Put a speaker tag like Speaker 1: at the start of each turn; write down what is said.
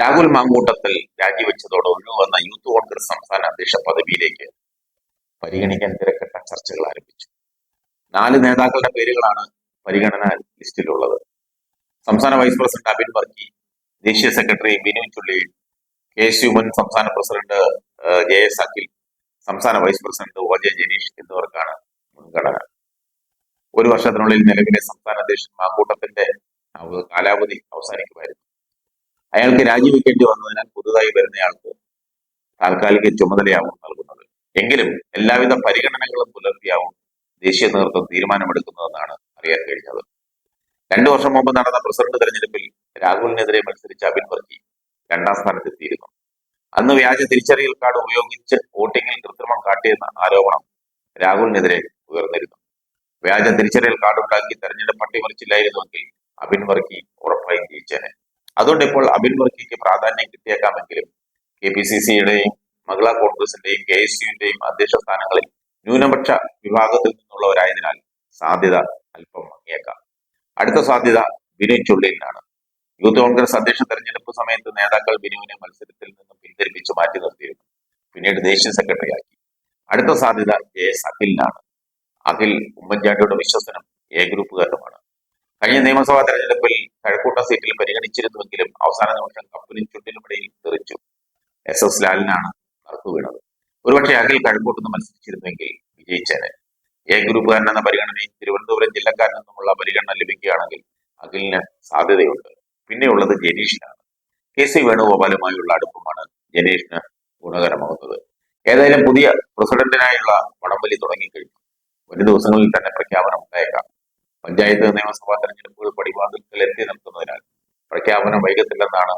Speaker 1: രാഹുൽ മാങ്കൂട്ടത്തിൽ രാജിവെച്ചതോടെ ഒഴിവുവന്ന യൂത്ത് കോൺഗ്രസ് സംസ്ഥാന അധ്യക്ഷ പദവിയിലേക്ക് പരിഗണിക്കാൻ തിരക്കിട്ട ചർച്ചകൾ ആരംഭിച്ചു. നാല് നേതാക്കളുടെ പേരുകളാണ് പരിഗണന ലിസ്റ്റിലുള്ളത്. സംസ്ഥാന വൈസ് പ്രസിഡന്റ് അബിൻ വർക്കി ദേശീയ secretary Binu Chulli K U സംസ്ഥാന പ്രസിഡന്റ് ജെ എസ് അഖിൽ സംസ്ഥാന vice president O J Janeesh എന്നിവർക്കാണ് മുൻഗണന. ഒരു വർഷത്തിനുള്ളിൽ നിലവിലെ സംസ്ഥാന അധ്യക്ഷൻ മാങ്കൂട്ടത്തിന്റെ കാലാവധി അവസാനിക്കുമായിരുന്നു. അയാൾക്ക് രാജിവെക്കേണ്ടി വന്നതിനാൽ പുതുതായി വരുന്നയാൾക്ക് താൽക്കാലിക ചുമതലയാവും നൽകുന്നത്. എങ്കിലും എല്ലാവിധ പരിഗണനകളും പുലർത്തിയാവും ദേശീയ നേതൃത്വം തീരുമാനമെടുക്കുന്നതെന്നാണ് അറിയാൻ കഴിഞ്ഞത്. രണ്ടു വർഷം മുമ്പ് നടന്ന പ്രസിഡന്റ് തെരഞ്ഞെടുപ്പിൽ രാഹുലിനെതിരെ മത്സരിച്ച അബിൻ വർക്കി രണ്ടാം സ്ഥാനത്തെത്തിയിരുന്നു. അന്ന് വ്യാജ തിരിച്ചറിയൽ കാർഡ് ഉപയോഗിച്ച് വോട്ടിംഗിൽ കൃത്രിമം കാട്ടിയെന്ന ആരോപണം രാഹുലിനെതിരെ ഉയർന്നിരുന്നു വ്യാജ തിരിച്ചറിയൽ കാർഡ് ഉണ്ടാക്കി തെരഞ്ഞെടുപ്പ് അട്ടിമറിച്ചില്ലായിരുന്നുവെങ്കിൽ അബിൻ വർക്കി ഉറപ്പായി ജയിച്ചേനെ. അതുകൊണ്ട് ഇപ്പോൾ അബിൻ വർക്കിക്ക് പ്രാധാന്യം കിട്ടിയേക്കാമെങ്കിലും കെ പി സി സിയുടെയും മഹിള കോൺഗ്രസിന്റെയും കെ എസ് യുവിന്റെയും അധ്യക്ഷ സ്ഥാനങ്ങളിൽ ന്യൂനപക്ഷ വിഭാഗത്തിൽ നിന്നുള്ളവരായതിനാൽ സാധ്യത അല്പം മങ്ങിയേക്കാം. അടുത്ത സാധ്യത ബിനു ചുള്ളിനാണ്. യൂത്ത് കോൺഗ്രസ് അധ്യക്ഷ തെരഞ്ഞെടുപ്പ് സമയത്ത് നേതാക്കൾ ബിനുവിനെ മത്സരത്തിൽ നിന്നും പിന്തിരിപ്പിച്ച് മാറ്റി നിർത്തിയിരുന്നു. പിന്നീട് ദേശീയ സെക്രട്ടറി ആക്കി അടുത്ത സാധ്യത കെ എസ് അഖിലിനാണ്. അഖിൽ ഉമ്മൻചാണ്ടിയുടെ വിശ്വസനം എ ഗ്രൂപ്പുകാരനുമാണ് കഴിഞ്ഞ നിയമസഭാ തെരഞ്ഞെടുപ്പിൽ കഴക്കൂട്ട സീറ്റിൽ പരിഗണിച്ചിരുന്നുവെങ്കിലും അവസാന നിമിഷം കപ്പലിൻ ചുണ്ടിനുമിടയിൽ തെറിച്ചു. എസ്. എസ്. ലാലിനാണ് നറുക്കു വീണത്. ഒരുപക്ഷെ അഖിൽ കഴക്കൂട്ടുനിന്ന് മത്സരിച്ചിരുന്നുവെങ്കിൽ വിജയിച്ചേനെ. എ ഗ്രൂപ്പുകാരൻ എന്ന പരിഗണനയും തിരുവനന്തപുരം ജില്ലക്കാരിൽ നിന്നുമുള്ള പരിഗണന ലഭിക്കുകയാണെങ്കിൽ അഖിലിന് സാധ്യതയുണ്ട്. പിന്നെയുള്ളത് ജനീഷിനാണ്. K C വേണുഗോപാലുമായുള്ള അടുപ്പമാണ് ജനീഷിന് ഗുണകരമാകുന്നത്. ഏതായാലും പുതിയ പ്രസിഡന്റിനായുള്ള വടംവലി തുടങ്ങിക്കഴിഞ്ഞു. വരും ദിവസങ്ങളിൽ തന്നെ പ്രഖ്യാപനം ഉണ്ടായേക്കാം. പഞ്ചായത്ത് നിയമസഭാ തെരഞ്ഞെടുപ്പുകൾ പടിവാതിൽക്കൽ എത്തി നിൽക്കുന്നതിനാൽ പ്രഖ്യാപനം വൈകത്തില്ലെന്നാണ്